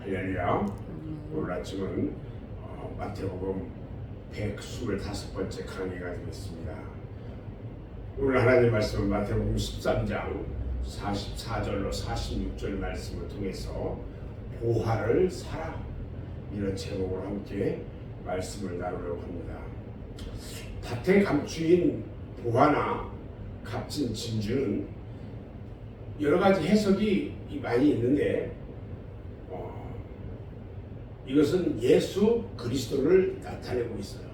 할렐루야. 오늘 아침은 어, 마태복음 125번째 강의가 되겠습니다. 오늘 하나님 말씀은 마태복음 13장 44절로 46절 말씀을 통해서 보화를 사라 이런 제목으로 함께 말씀을 나누려고 합니다. 밭에 감추인 보화나 값진 진주는 여러 가지 해석이 많이 있는데 어, 이것은 예수 그리스도를 나타내고 있어요.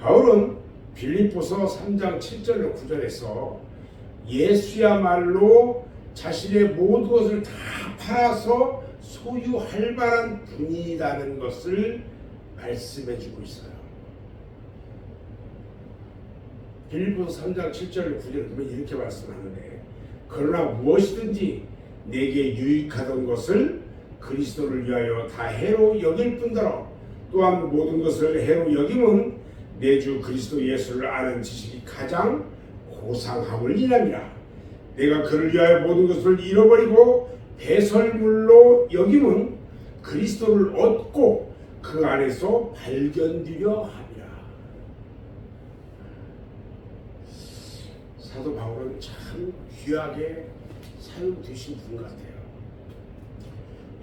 바울은 빌립보서 3장 7절로 9절에서 예수야말로 자신의 모든 것을 다 팔아서 소유할 만한 분이라는 것을 말씀해 주고 있어요. 빌립보서 3장 7절 9절을 보면 이렇게 말씀하는데 그러나 무엇이든지 내게 유익하던 것을 그리스도를 위하여 다 해로 여길 뿐더러 또한 모든 것을 해로 여김은 내 주 그리스도 예수를 아는 지식이 가장 고상함을 인함이라 내가 그를 위하여 모든 것을 잃어버리고 배설물로 여김은 그리스도를 얻고 그 안에서 발견되려 함이라 사도 바울은 참 귀하게 사용되신 분 같아요.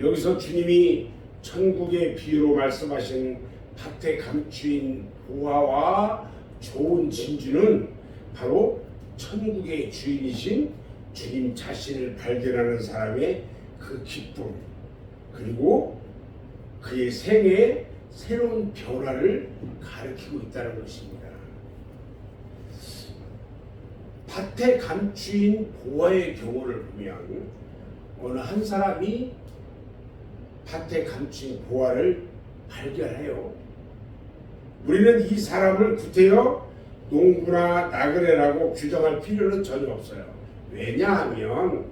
여기서 주님이 천국의 비유로 말씀하신 밭에 감추인 보화와 좋은 진주는 바로 천국의 주인이신 주님 자신을 발견하는 사람의 그 기쁨 그리고 그의 생애의 새로운 변화를 가리키고 있다는 것입니다. 밭에 감추인 보화의 경우를 보면 어느 한 사람이 밭에 감추인 보화를 발견해요. 우리는 이 사람을 구태여 농부나 나그네라고 규정할 필요는 전혀 없어요. 왜냐하면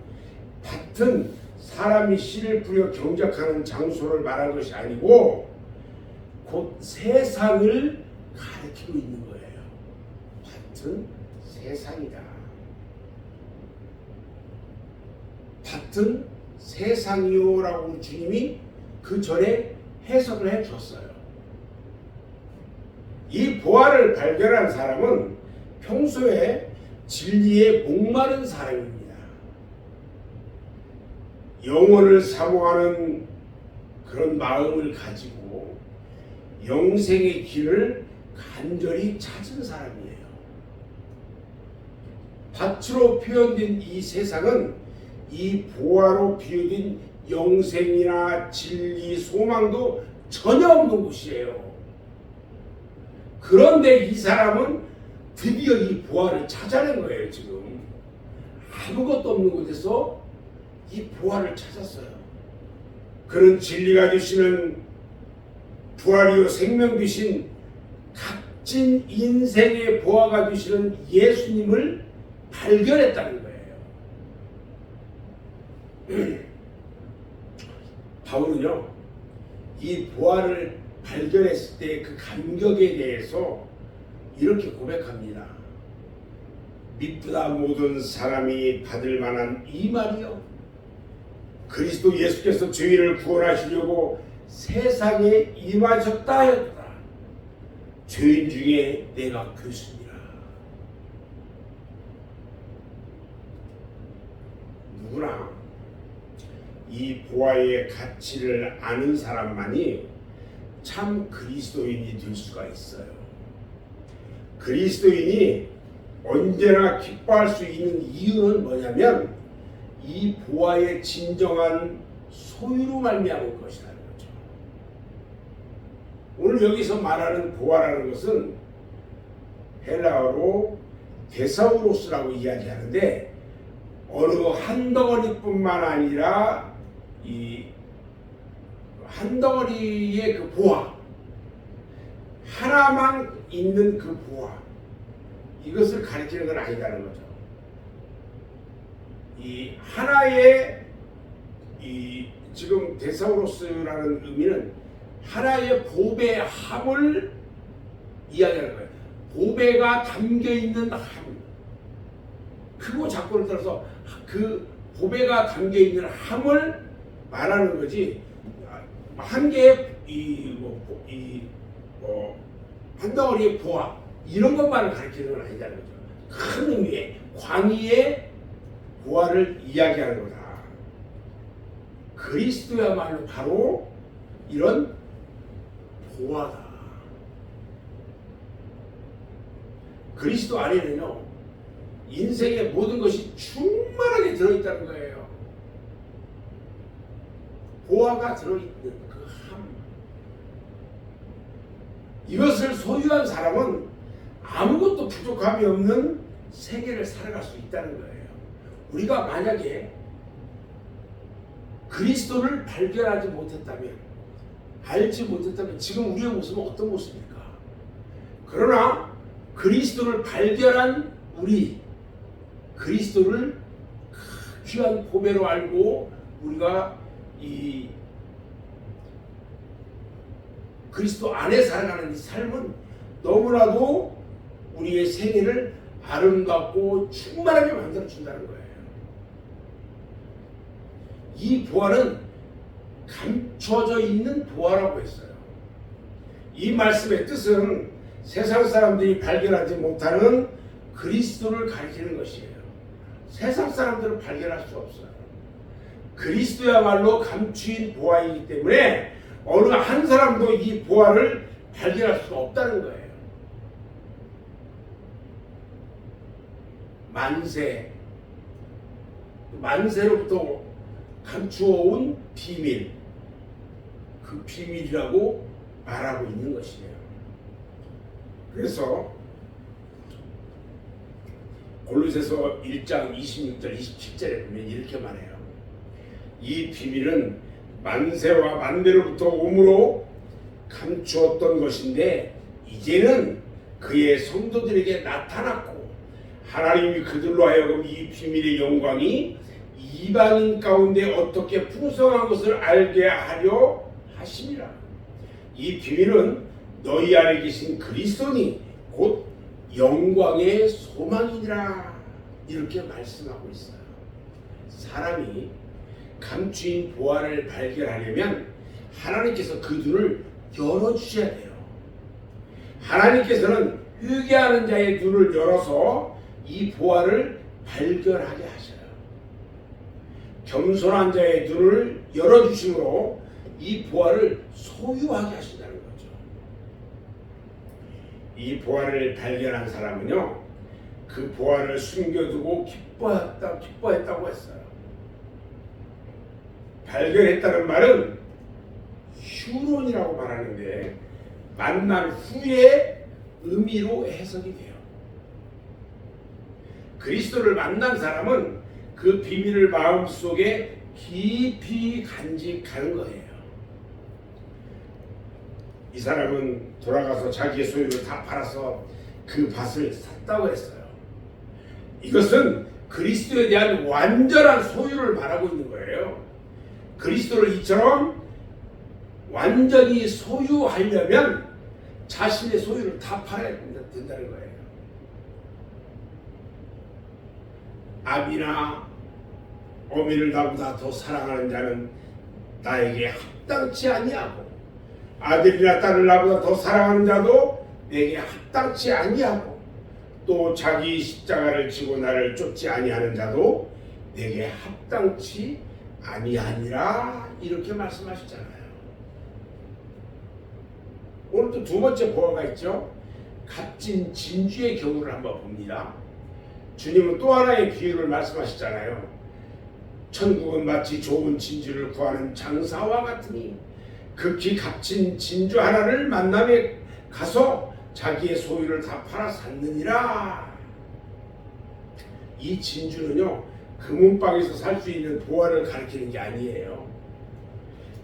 밭은 사람이 씨를 뿌려 경작하는 장소를 말하는 것이 아니고 곧 세상을 가리키고 있는 거예요. 밭은 세상이다. 밭은 세상이요라고 주님이 그 전에 해석을 해 줬어요. 이 보화를 발견한 사람은 평소에 진리에 목마른 사람입니다. 영혼을 사모하는 그런 마음을 가지고 영생의 길을 간절히 찾은 사람이에요. 밭으로 표현된 이 세상은 이 보화로 비유된 영생이나 진리, 소망도 전혀 없는 곳이에요. 그런데 이 사람은 드디어 이 보화를 찾아낸 거예요, 지금. 아무것도 없는 곳에서 이 보화를 찾았어요. 그런 진리가 되시는 부활이요 생명 되신 값진 인생의 보화가 되시는 예수님을 발견했다는 거예요. 바울은요, 이 보화를 발견했을 때 그 감격에 대해서 이렇게 고백합니다. 믿보다 모든 사람이 받을 만한 이 말이요. 그리스도 예수께서 죄인을 구원하시려고 세상에 임하셨다 하였다. 죄인 중에 내가 교수니라. 누구나 이 보아의 가치를 아는 사람만이 참 그리스도인이 될 수가 있어요. 그리스도인이 언제나 기뻐할 수 있는 이유는 뭐냐면 이 보아의 진정한 소유로 말미암은 것이라는 거죠. 오늘 여기서 말하는 보아라는 것은 헬라어로 데사우로스라고 이야기하는데 어느 한 덩어리뿐만 아니라 이 한 덩어리의 그 보화 하나만 있는 그 보화 이것을 가리키는 건 아니다는 거죠. 이 하나의 이 지금 데사우로스라는 의미는 하나의 보배 함을 이야기하는 거예요. 보배가 담겨 있는 함. 크고 작고를 따라서 그 보배가 담겨 있는 함을 말하는 거지 아, 한 개의 이뭐 이, 뭐, 한 덩어리의 보화 이런 것만을 가리키는 건 아니다는 거죠. 큰 의미의 광의의 보화를 이야기하는 거다. 그리스도야말로 바로 이런 보화다. 그리스도 안에는요 인생의 모든 것이 충만하게 들어있다는 거예요. 보화가 들어있는 그 함. 이것을 소유한 사람은 아무것도 부족함이 없는 세계를 살아갈 수 있다는 거예요. 우리가 만약에 그리스도를 발견하지 못했다면, 알지 못했다면 지금 우리의 모습은 어떤 모습입니까? 그러나 그리스도를 발견한 우리, 그리스도를 귀한 보배로 알고 우리가 이 그리스도 안에 살아가는 이 삶은 너무나도 우리의 생애를 아름답고 충만하게 만들어 준다는 거예요. 이 보화는 감춰져 있는 보화라고 했어요. 이 말씀의 뜻은 세상 사람들이 발견하지 못하는 그리스도를 가리키는 것이에요. 세상 사람들은 발견할 수 없어요. 그리스도야말로 감추인 보화이기 때문에 어느 한 사람도 이 보화를 발견할 수가 없다는 거예요. 만세, 만세로부터 감추어온 비밀, 그 비밀이라고 말하고 있는 것이에요. 그래서 골로새서 1장 26절 27절에 보면 이렇게 말해요. 이 비밀은 만세와 만대로부터 오므로 감추었던 것인데 이제는 그의 성도들에게 나타났고 하나님이 그들로 하여금 이 비밀의 영광이 이방인 가운데 어떻게 풍성한 것을 알게 하려 하심이라. 이 비밀은 너희 안에 계신 그리스도니 곧 영광의 소망이니라 이렇게 말씀하고 있어요. 사람이 감추인 보화를 발견하려면 하나님께서 그 눈을 열어주셔야 돼요. 하나님께서는 회개하는 자의 눈을 열어서 이 보화를 발견하게 하셔요. 겸손한 자의 눈을 열어주심으로 이 보화를 소유하게 하신다는 거죠. 이 보화를 발견한 사람은요, 그 보화를 숨겨두고 기뻐했다, 기뻐했다고 했어요. 발견했다는 말은 휴론이라고 말하는데 만난 후의 의미로 해석이 돼요. 그리스도를 만난 사람은 그 비밀을 마음속에 깊이 간직하는 거예요. 이 사람은 돌아가서 자기의 소유를 다 팔아서 그 밭을 샀다고 했어요. 이것은 그리스도에 대한 완전한 소유를 말하고 있는 거예요. 그리스도를 이처럼 완전히 소유하려면 자신의 소유를 다 팔아야 된다는 거예요. 아비나 어미를 나보다 더 사랑하는 자는 나에게 합당치 아니하고 아들이나 딸을 나보다 더 사랑하는 자도 내게 합당치 아니하고 또 자기 십자가를 지고 나를 쫓지 아니하는 자도 내게 합당치 아니하니라 이렇게 말씀하셨잖아요. 오늘 또 두 번째 보화가 있죠. 값진 진주의 경우를 한번 봅니다. 주님은 또 하나의 비유를 말씀하셨잖아요. 천국은 마치 좋은 진주를 구하는 장사와 같으니 극히 값진 진주 하나를 만남에 가서 자기의 소유를 다 팔아 샀느니라. 이 진주는요 금은방에서 살 수 있는 보화를 가리키는 게 아니에요.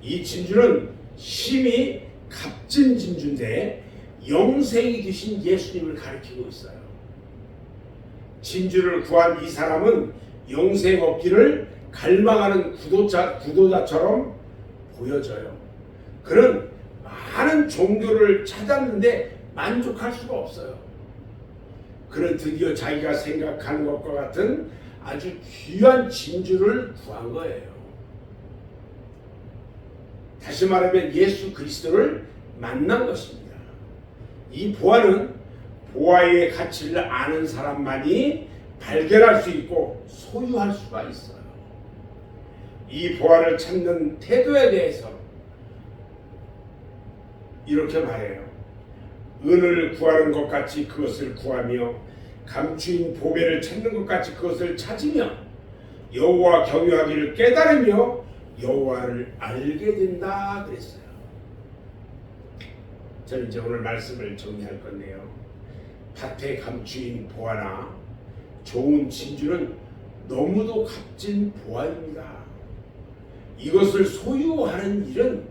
이 진주는 심히 값진 진주인데 영생이 되신 예수님을 가리키고 있어요. 진주를 구한 이 사람은 영생 얻기를 갈망하는 구도자, 구도자처럼 보여져요. 그는 많은 종교를 찾았는데 만족할 수가 없어요. 그는 드디어 자기가 생각하는 것과 같은 아주 귀한 진주를 구한 거예요. 다시 말하면 예수 그리스도를 만난 것입니다. 이 보아는 보아의 가치를 아는 사람만이 발견할 수 있고 소유할 수가 있어요. 이 보아를 찾는 태도에 대해서 이렇게 말해요. 은을 구하는 것 같이 그것을 구하며 감추인 보배를 찾는 것 같이 그것을 찾으며 여호와 경유하기를 깨달으며 여호와를 알게 된다 그랬어요. 저는 이제 오늘 말씀을 정리할 건데요. 밭에 감추인 보아나 좋은 진주는 너무도 값진 보아입니다. 이것을 소유하는 일은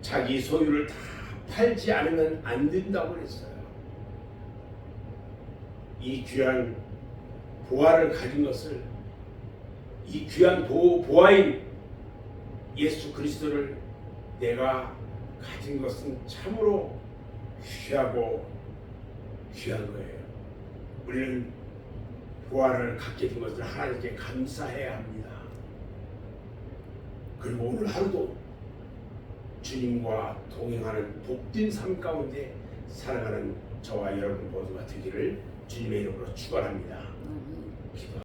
자기 소유를 다 팔지 않으면 안 된다고 그랬어요. 이 귀한 보아를 가진 것을 이 귀한 보, 보아인 예수 그리스도를 내가 가진 것은 참으로 귀하고 귀한 거예요. 우리는 보아를 갖게 된 것을 하나님께 감사해야 합니다. 그리고 오늘 하루도 주님과 동행하는 복된 삶 가운데 살아가는 저와 여러분 모두가 되기를 주님의 이름으로 축원합니다.